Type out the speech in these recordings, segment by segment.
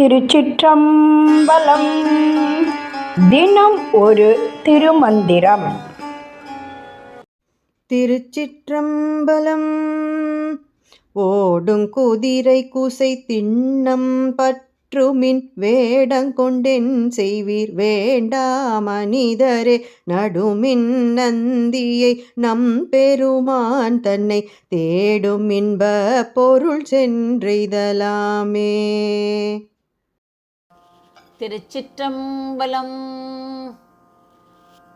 திருச்சிற்றம்பலம். தினம் ஒரு திருமந்திரம். திருச்சிற்றம்பலம். ஓடும் குதிரை குசை திண்ணம் பற்றுமின் வேடங்கொண்டென் செய்வீர் வேண்டா மனிதரே நடுமின் நந்தியை நம் பெருமான் தன்னை தேடும் இன்ப பொருள் சென்றிதலாமே திருச்சிற்றம்பலம்.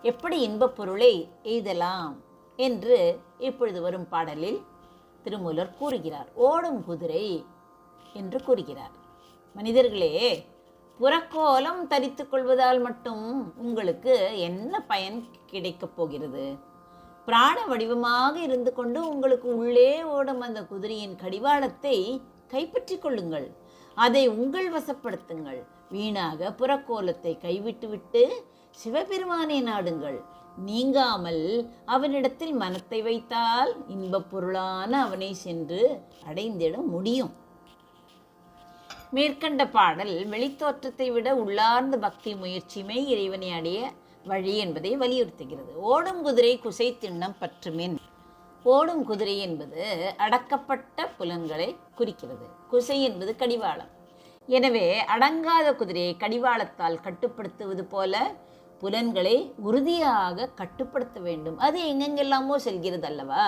எப்படி இன்பப் பொருளை எய்தலாம் என்று இப்பொழுது வரும் பாடலில் திருமூலர் கூறுகிறார். ஓடும் குதிரை என்று கூறுகிறார். மனிதர்களே புறக்கோலம் தரித்து கொள்வதால் மட்டும் உங்களுக்கு என்ன பயன் கிடைக்கப் போகிறது? பிராண வடிவமாக இருந்து கொண்டு உங்களுக்கு உள்ளே ஓடும் அந்த குதிரையின் கடிவாளத்தை கைப்பற்றிக் கொள்ளுங்கள். அதை உங்கள் வசப்படுத்துங்கள். வீணாக புறக்கோலத்தை கைவிட்டுவிட்டு சிவபெருமானை நாடுங்கள். நீங்காமல் அவனிடத்தில் மனத்தை வைத்தால் இன்பப் பொருளான அவனை சென்று அடைந்திட முடியும். மேற்கண்ட பாடல் வெளித்தோற்றத்தை விட உள்ளார்ந்த பக்தி முயற்சியுமே இறைவனை அடைய வழி என்பதை வலியுறுத்துகிறது. ஓடும் குதிரை குசை திண்ணம் பற்றுமின். ஓடும் குதிரை என்பது அடக்கப்பட்ட புலன்களை குறிக்கிறது. குசை என்பது கடிவாளம். எனவே அடங்காத குதிரையை கடிவாளத்தால் கட்டுப்படுத்துவது போல புலன்களை உறுதியாக கட்டுப்படுத்த வேண்டும். அது எங்கெங்கெல்லாமோ செல்கிறது அல்லவா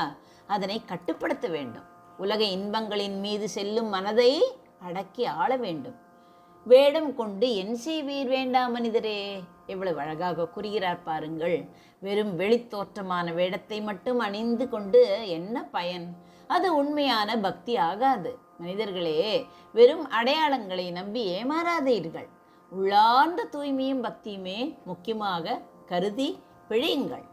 அதனை கட்டுப்படுத்த வேண்டும். உலக இன்பங்களின் மீது செல்லும் மனதை அடக்கி ஆள வேண்டும். வேடம் கொண்டு என் செய்வீர் வேண்டாம் மனிதரே எவ்வளவு அழகாக கூறுகிறார் பாருங்கள். வெறும் வெளித்தோற்றமான வேடத்தை மட்டும் அணிந்து கொண்டு என்ன பயன்? அது உண்மையான பக்தி ஆகாது மனிதர்களே வெறும் அடையாளங்களை நம்பி ஏமாறாதீர்கள். உள்ளார்ந்த தூய்மையும் பக்தியுமே முக்கியமாக கருதி பிழையுங்கள்.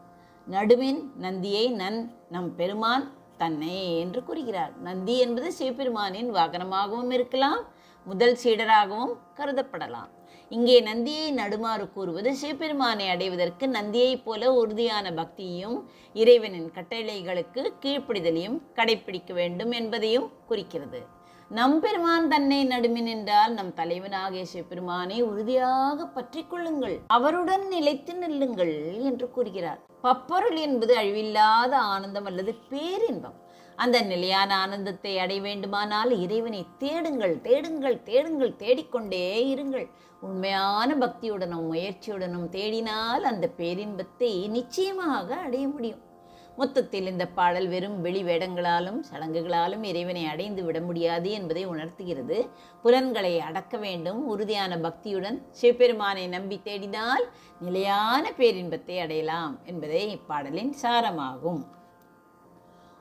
நடுவின் நந்தியை நன் நம் பெருமான் தன்னை என்று கூறுகிறார். நந்தி என்பது சிவபெருமானின் வாகனமாகவும் இருக்கலாம் முதல் சீடராகவும் கருதப்படலாம். இங்கே நந்தியை நடுமாறு கூறுவது சிவபெருமானை அடைவதற்கு நந்தியைப் போல உறுதியான பக்தியையும் இறைவனின் கட்டளைகளுக்கு கீழ்ப்பிடிதலையும் கடைப்பிடிக்க வேண்டும் என்பதையும் குறிக்கிறது. நம் பெருமான் தன்னை நடுமின் என்றால் நம் தலைவனாகிய சிவபெருமானை உறுதியாக பற்றி கொள்ளுங்கள். அவருடன் நிலைத்து நில்லுங்கள் என்று கூறுகிறார். பப்பொருள் என்பது அழிவில்லாத ஆனந்தம் அல்லது பேரின்பம். அந்த நிலையான ஆனந்தத்தை அடைய வேண்டுமானால் இறைவனை தேடுங்கள் தேடுங்கள் தேடுங்கள் தேடிக்கொண்டே இருங்கள். உண்மையான பக்தியுடனும் முயற்சியுடனும் தேடினால் அந்த பேரின்பத்தை நிச்சயமாக அடைய முடியும். மொத்தத்தில் இந்த பாடல் வெறும் வெளி வேடங்களாலும் சடங்குகளாலும் இறைவனை அடைந்து விட முடியாது என்பதை உணர்த்துகிறது. புலன்களை அடக்க வேண்டும். உறுதியான பக்தியுடன் சிவபெருமானை நம்பி தேடினால் நிலையான பேரின்பத்தை அடையலாம் என்பதே இப்பாடலின் சாரமாகும்.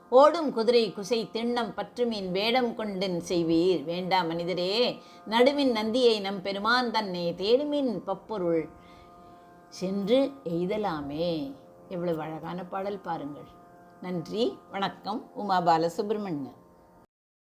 ஓடும் குதிரை குசை திண்ணம் பற்றுமின் வேடம் கொண்டென் செய்வீர். வேண்டா மனிதரே நடுவின் நந்தியை நம் பெருமான் தன்னை தேடுமின் பப்பொருள். சென்று எய்தலாமே. எவ்வளவு அழகான பாடல் பாருங்கள். நன்றி வணக்கம். உமா பாலசுப்ரமணியன்